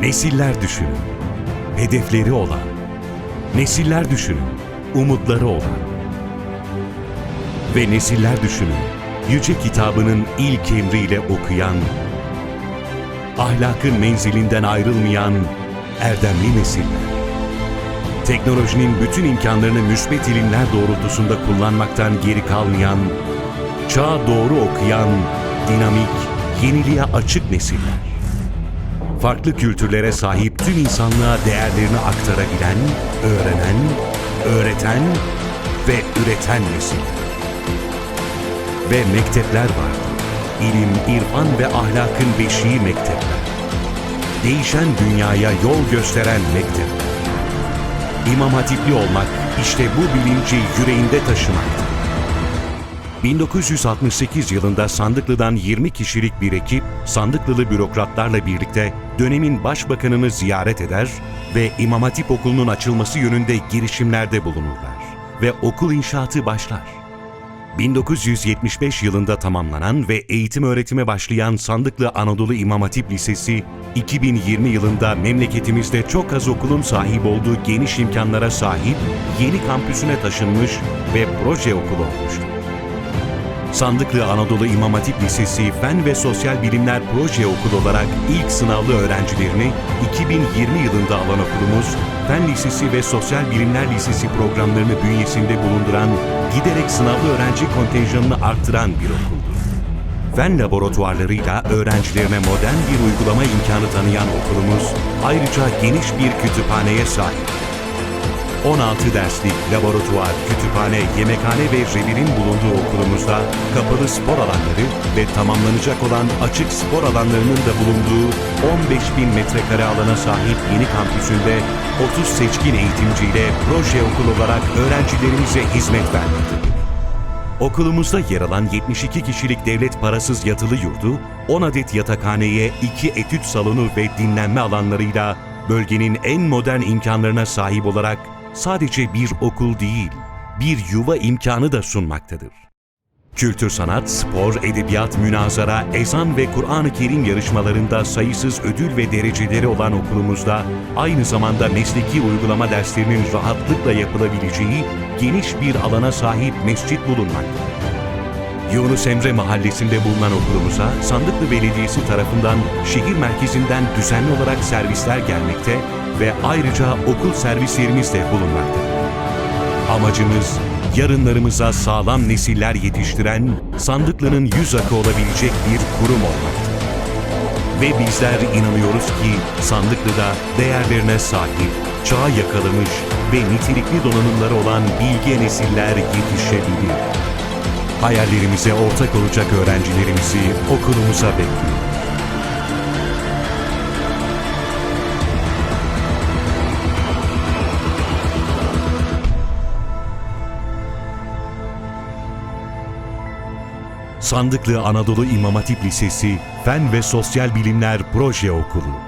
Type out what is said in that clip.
Nesiller düşünün. Hedefleri olan. Nesiller düşünün. Umutları olan. Ve nesiller düşünün. Yüce kitabının ilk emriyle okuyan, ahlakın menzilinden ayrılmayan erdemli nesiller. Teknolojinin bütün imkanlarını müsbet ilimler doğrultusunda kullanmaktan geri kalmayan, çağa doğru okuyan, dinamik, yeniliğe açık nesiller. Farklı kültürlere sahip tüm insanlığa değerlerini aktarabilen, öğrenen, öğreten ve üreten nesiller. Ve mektepler vardı. İlim, irfan ve ahlakın beşiği mektepler. Değişen dünyaya yol gösteren mektepler. İmam Hatipli olmak işte bu bilinci yüreğinde taşımaktır. 1968 yılında Sandıklı'dan 20 kişilik bir ekip Sandıklılı bürokratlarla birlikte dönemin başbakanını ziyaret eder ve İmam Hatip Okulu'nun açılması yönünde girişimlerde bulunurlar ve okul inşaatı başlar. 1975 yılında tamamlanan ve eğitim öğretime başlayan Sandıklı Anadolu İmam Hatip Lisesi, 2020 yılında memleketimizde çok az okulun sahip olduğu geniş imkanlara sahip yeni kampüsüne taşınmış ve proje okulu olmuştur. Sandıklı Anadolu İmam Hatip Lisesi Fen ve Sosyal Bilimler Proje Okulu olarak ilk sınavlı öğrencilerini 2020 yılında alan okulumuz, Fen Lisesi ve Sosyal Bilimler Lisesi programlarını bünyesinde bulunduran, giderek sınavlı öğrenci kontenjanını arttıran bir okuldur. Fen laboratuvarlarıyla öğrencilerine modern bir uygulama imkanı tanıyan okulumuz, ayrıca geniş bir kütüphaneye sahip. 16 derslik laboratuvar, kütüphane, yemekhane ve revinin bulunduğu okulumuzda kapalı spor alanları ve tamamlanacak olan açık spor alanlarının da bulunduğu 15 bin metrekare alana sahip yeni kampüsünde 30 seçkin eğitimciyle proje okul olarak öğrencilerimize hizmet vermektedir. Okulumuzda yer alan 72 kişilik devlet parasız yatılı yurdu, 10 adet yatakhaneye, 2 etüt salonu ve dinlenme alanlarıyla bölgenin en modern imkanlarına sahip olarak sadece bir okul değil, bir yuva imkanı da sunmaktadır. Kültür sanat, spor, edebiyat, münazara, ezan ve Kur'an-ı Kerim yarışmalarında sayısız ödül ve dereceleri olan okulumuzda aynı zamanda mesleki uygulama derslerinin rahatlıkla yapılabileceği geniş bir alana sahip mescit bulunmaktadır. Yunus Emre Mahallesi'nde bulunan okulumuza Sandıklı Belediyesi tarafından şehir merkezinden düzenli olarak servisler gelmekte ve ayrıca okul servislerimiz de bulunmaktadır. Amacımız yarınlarımıza sağlam nesiller yetiştiren Sandıklı'nın yüz akı olabilecek bir kurum olmaktır. Ve bizler inanıyoruz ki Sandıklı'da değerlerine sahip, çağa yakalamış ve nitelikli donanımları olan bilge nesiller yetişebilir. Hayallerimize ortak olacak öğrencilerimizi okulumuza bekliyoruz. Sandıklı Anadolu İmam Hatip Lisesi Fen ve Sosyal Bilimler Proje Okulu